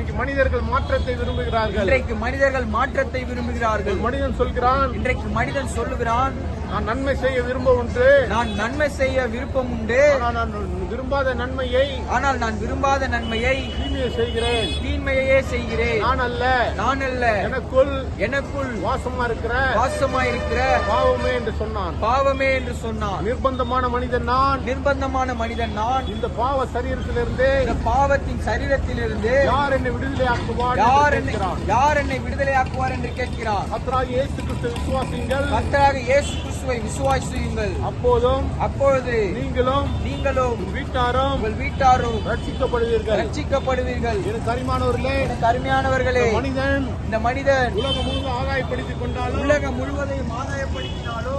இன்னைக்கு மனிதர்கள் மாற்றத்தை விரும்புகிறார்கள். இன்றைக்கு மனிதர்கள் மாற்றத்தை விரும்புகிறார்கள். மனிதன் சொல்கிறான். இன்றைக்கு மனிதன் சொல்லுகிறான். நான் நன்மை செய்ய விரும்ப ஒன்று. நான் நன்மை செய்ய விருப்பம் உண்டு. நான் விரும்பாத நன்மையை ஆனால் நான் விரும்பாத நன்மையை தீமையை செய்கிறேன். தீமையையே செய்கிறேன். நான் அல்ல. நான் அல்ல. எனக்குள் எனக்குள் வாசமா இருக்கிற வாசமாயிருக்கிற பாவமே என்று சொன்னான். பாவமே என்று சொன்னான். நிர்பந்தமான மனிதன் நான். நிர்பந்தமான மனிதன் நான். இந்த பாவ சரீரத்திலிருந்து இந்த பாவத்தின் சரீரத்திலிருந்து யார் என்னை விடுதலையாக்குவார் யார் என்று என்னை. யார் என்னை விடுதலையாக்குவார் என்று கேட்கிறார் கர்த்தராகிய இயேசு கிறிஸ்து விசுவாசிங்கள் கர்த்தராக இயேசு கிறிஸ்துவை விசுவாசியுங்கள். அப்போதும் அப்பொழுது நீங்களும் நீங்களும் வீட்டாரும் உங்கள் வீட்டாரும் ரட்சிக்கப்படுவீர்கள். ரட்சிக்கப்படுவீர்கள். எனக்கு அருமானவர்களே எனக்கு அருமையானவர்களே மனிதன் இந்த மனிதன் உலகம் முழுவதும் ஆதாயப்படுத்திக் கொண்டாலும் உலகம் முழுவதையும் ஆதாயப்படுத்தினாலோ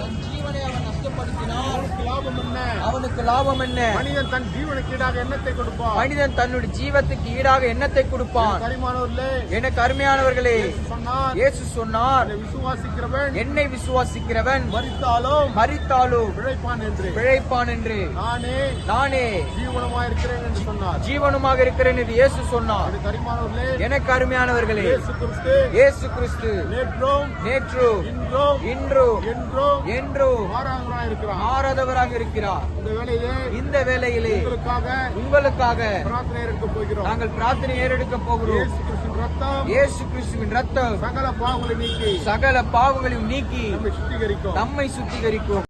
தன் ஜீவனை அவன் நஷ்டப்படுத்தினால் அவனுக்கு லாபம் என்ன? அவனுக்கு லாபம் என்ன? மனிதன் தன் ஜீவனுக்கு ஈடாக எண்ணத்தை கொடுப்பான்? மனிதன் தன்னுடைய ஜீவத்துக்கு ஈடாக எண்ணத்தை கொடுப்பான்? கரிமானவர்களே எனக்கு அருமையானவர்களே சொன்னார். இயேசு சொன்னார். விசுவாசிக்கிறவன் என்னை விசுவாசிக்கிறவன் மறித்தாலும் மறித்தாலும் பிழைப்பான் என்று. பிழைப்பான் என்று. நானே நானே ஜீவனமா இருக்கிறேன் என்று சொன்னார். ஜீவனுமாக இருக்கிறேன் என்று இயேசு சொன்னார். கரிமானவர்களே எனக்கு அருமையானவர்களே இயேசு கிறிஸ்து இயேசு கிறிஸ்து நேற்றும் நேற்று இன்றும் இன்றும் என்றும் என்றும் மாறாதவராக இருக்கிறார். இந்த வேளையிலே இந்த வேளையிலே உங்களுக்காக உங்களுக்காக பிரார்த்தனை இருக்க போகிறோம். நாங்கள் பிரார்த்தனை ஏறெடுக்க போகிறோம். இயேசு கிறிஸ்துவின் ரத்தம் இயேசு கிறிஸ்துவின் ரத்தம் சகல பாவங்களை நீக்கி சகல பாவங்களையும் நீக்கி நம்மை சுத்திகரிக்கும். நம்மை சுத்திகரிக்கும்.